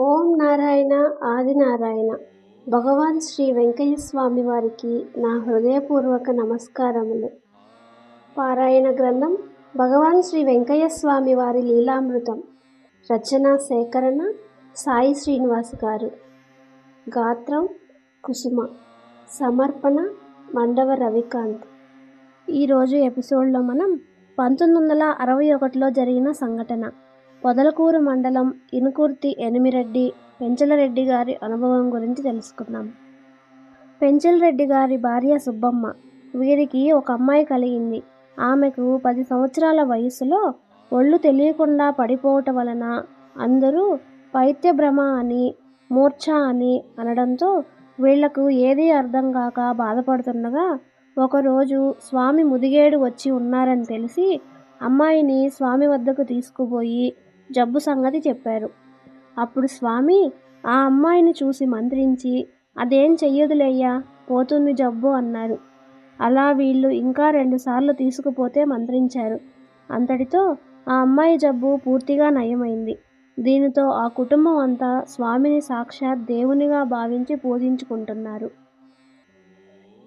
ఓం నారాయణ ఆదినారాయణ భగవాన్ శ్రీ వెంకయ్య స్వామి వారికి నా హృదయపూర్వక నమస్కారములు. పారాయణ గ్రంథం భగవాన్ శ్రీ వెంకయ్య స్వామి వారి లీలామృతం. రచన సేకరణ సాయి శ్రీనివాస్ గారు. గాత్రం కుసుమ. సమర్పణ మండవ రవికాంత్. ఈరోజు ఎపిసోడ్లో మనం పంతొమ్మిది వందల అరవై ఒకటిలో జరిగిన సంఘటన. పొదలకూరు మండలం ఇనుకుర్తి ఎనిమిరెడ్డి పెంచలరెడ్డి గారి అనుభవం గురించి తెలుసుకుందాం. పెంచలరెడ్డి గారి భార్య సుబ్బమ్మ వీరికి ఒక అమ్మాయి కలిగింది. ఆమెకు పది సంవత్సరాల వయసులో ఒళ్ళు తెలియకుండా పడిపోవటం వలన అందరూ పైత్యభ్రమ అని మూర్ఛ అని అనడంతో వీళ్ళకు ఏదీ అర్థం కాక బాధపడుతుండగా ఒకరోజు స్వామి ముదిగేడు వచ్చి ఉన్నారని తెలిసి అమ్మాయిని స్వామి వద్దకు తీసుకుపోయి జబ్బు సంగతి చెప్పారు. అప్పుడు స్వామి ఆ అమ్మాయిని చూసి మంత్రించి అదేం చెయ్యదులేయ్యా పోతుంది జబ్బు అన్నారు. అలా వీళ్ళు ఇంకా రెండుసార్లు తీసుకుపోతే మంత్రించారు. అంతటితో ఆ అమ్మాయి జబ్బు పూర్తిగా నయమైంది. దీనితో ఆ కుటుంబం అంతా స్వామిని సాక్షాత్ దేవునిగా భావించి పూజించుకుంటున్నారు.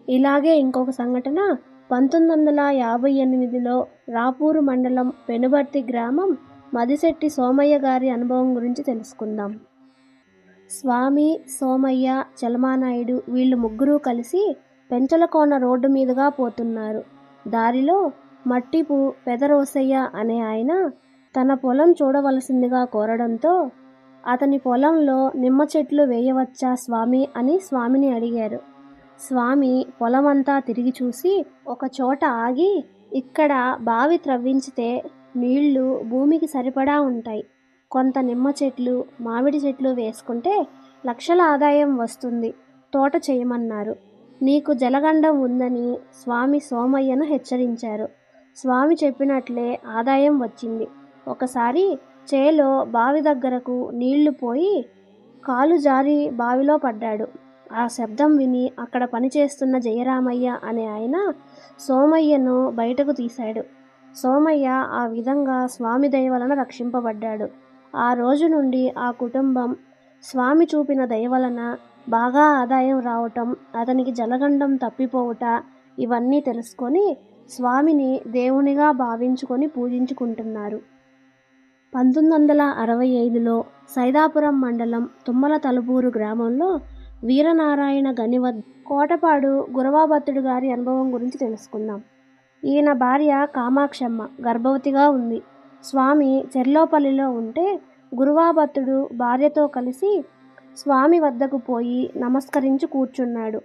ఇలాగే ఇంకొక సంఘటన పంతొమ్మిది వందల యాభై ఎనిమిదిలో రాపూరు మండలం పెనుబర్తి గ్రామం మదిశెట్టి సోమయ్య గారి అనుభవం గురించి తెలుసుకుందాం. స్వామి సోమయ్య చలమానాయుడు వీళ్ళు ముగ్గురూ కలిసి పెంచలకోన రోడ్డు మీదుగా పోతున్నారు. దారిలో మట్టిపు పెదరోసయ్య అనే ఆయన తన పొలం చూడవలసిందిగా కోరడంతో అతని పొలంలో నిమ్మ చెట్లు వేయవచ్చా స్వామి అని స్వామిని అడిగారు. స్వామి పొలమంతా తిరిగి చూసి ఒక చోట ఆగి ఇక్కడ బావి త్రవ్వించితే నీళ్ళు భూమికి సరిపడా ఉంటాయి. కొంత నిమ్మ చెట్లు మామిడి చెట్లు వేసుకుంటే లక్షల ఆదాయం వస్తుంది. తోట చేయమన్నారు. నీకు జలగండం ఉందని స్వామి సోమయ్యను హెచ్చరించారు. స్వామి చెప్పినట్లే ఆదాయం వచ్చింది. ఒకసారి చేలో బావి దగ్గరకు నీళ్ళు పోయి కాలు జారి బావిలో పడ్డాడు. ఆ శబ్దం విని అక్కడ పనిచేస్తున్న జయరామయ్య అనే ఆయన సోమయ్యను బయటకు తీశాడు. సోమయ్య ఆ విధంగా స్వామి దయవలన రక్షింపబడ్డాడు. ఆ రోజు నుండి ఆ కుటుంబం స్వామి చూపిన దయవలన బాగా ఆదాయం రావటం అతనికి జలగండం తప్పిపోవుట ఇవన్నీ తెలుసుకొని స్వామిని దేవునిగా భావించుకొని పూజించుకుంటున్నారు. పంతొమ్మిది వందల అరవై ఐదులో సైదాపురం మండలం తుమ్మల తలుపూరు గ్రామంలో వీరనారాయణ గనివద్ కోటపాడు గురవాభత్తుడు గారి అనుభవం గురించి తెలుసుకుందాం. ఈయన భార్య కామాక్షమ్మ గర్భవతిగా ఉంది. స్వామి చెర్లోపల్లిలో ఉంటే గురువాభత్తుడు భార్యతో కలిసి స్వామి వద్దకు పోయి నమస్కరించి కూర్చున్నాడు.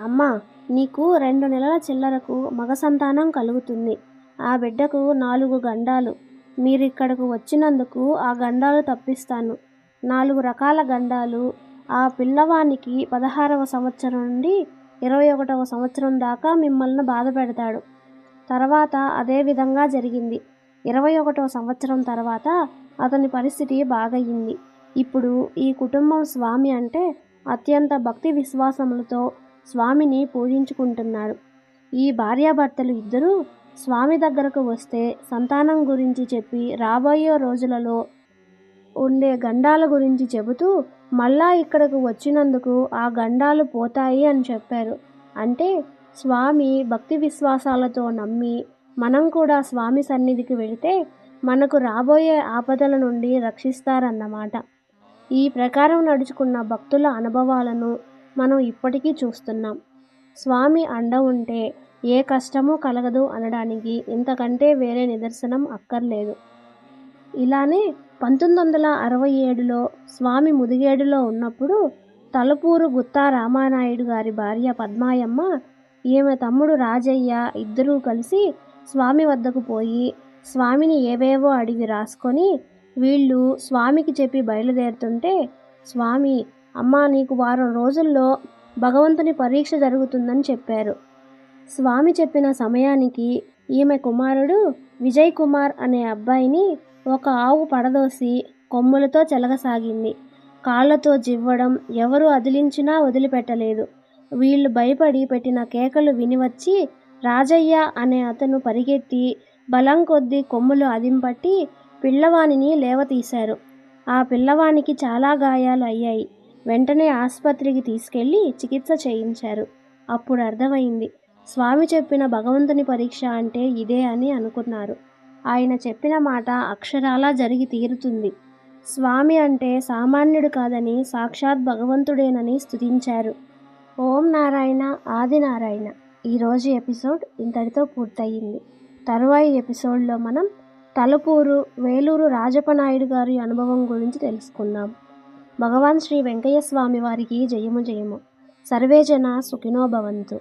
అమ్మ నీకు రెండు నెలల చిల్లరకు మగ సంతానం కలుగుతుంది. ఆ బిడ్డకు నాలుగు గండాలు. మీరిక్కడకు వచ్చినందుకు ఆ గండాలు తప్పిస్తాను. నాలుగు రకాల గండాలు. ఆ పిల్లవానికి పదహారవ సంవత్సరం నుండి ఇరవై ఒకటవ సంవత్సరం దాకా మిమ్మల్ని బాధ పెడతాడు. తర్వాత అదే విధంగా జరిగింది. ఇరవై ఒకటవ సంవత్సరం తర్వాత అతని పరిస్థితి బాగయ్యింది. ఇప్పుడు ఈ కుటుంబం స్వామి అంటే అత్యంత భక్తి విశ్వాసములతో స్వామిని పూజించుకుంటున్నారు. ఈ భార్యాభర్తలు ఇద్దరూ స్వామి దగ్గరకు వస్తే సంతానం గురించి చెప్పి రాబోయే రోజులలో ఉండే గండాల గురించి చెబుతూ మళ్ళా ఇక్కడకు వచ్చినందుకు ఆ గండాలు పోతాయి అని చెప్పారు. అంటే స్వామి భక్తి విశ్వాసాలతో నమ్మి మనం కూడా స్వామి సన్నిధికి వెళితే మనకు రాబోయే ఆపదల నుండి రక్షిస్తారన్నమాట. ఈ ప్రకారం నడుచుకున్న భక్తుల అనుభవాలను మనం ఇప్పటికీ చూస్తున్నాం. స్వామి అండ ఉంటే ఏ కష్టమూ కలగదు అనడానికి ఇంతకంటే వేరే నిదర్శనం అక్కర్లేదు. ఇలానే పంతొమ్మిది వందల అరవై ఏడులో స్వామి ముదిగేడులో ఉన్నప్పుడు తలుపూరు గుత్తా రామానాయుడు గారి భార్య పద్మాయమ్మ ఈమె తమ్ముడు రాజయ్య ఇద్దరూ కలిసి స్వామి వద్దకు పోయి స్వామిని ఏవేవో అడిగి రాసుకొని వీళ్ళు స్వామికి చెప్పి బయలుదేరుతుంటే స్వామి అమ్మా నీకు వారం రోజుల్లో భగవంతుని పరీక్ష జరుగుతుందని చెప్పారు. స్వామి చెప్పిన సమయానికి ఈమె కుమారుడు విజయ్ కుమార్ అనే అబ్బాయిని ఒక ఆవు పడదోసి కొమ్ములతో చెలగసాగింది. కాళ్ళతో జివ్వడం ఎవరు అదిలించినా వదిలిపెట్టలేదు. వీళ్ళు భయపడి పెట్టిన కేకలు వినివచ్చి రాజయ్య అనే అతను పరిగెత్తి బలం కొద్దీ కొమ్ములు అదింపట్టి పిల్లవానిని లేవతీశారు. ఆ పిల్లవానికి చాలా గాయాలు అయ్యాయి. వెంటనే ఆసుపత్రికి తీసుకెళ్ళి చికిత్స చేయించారు. అప్పుడు అర్థమైంది. స్వామి చెప్పిన భగవంతుని పరీక్ష అంటే ఇదే అని అనుకున్నారు. ఆయన చెప్పిన మాట అక్షరాలా జరిగి తీరుతుంది. స్వామి అంటే సామాన్యుడు కాదని సాక్షాత్ భగవంతుడేనని స్తుతించారు. ఓం నారాయణ ఆది నారాయణ. ఈరోజు ఎపిసోడ్ ఇంతటితో పూర్తయింది. తరువాయి ఎపిసోడ్లో మనం తలుపూరు వేలూరు రాజపనాయుడు గారి అనుభవం గురించి తెలుసుకుందాం. భగవాన్ శ్రీ వెంకయ్య స్వామి వారికి జయము జయము. సర్వేజన సుఖినో భవంతు.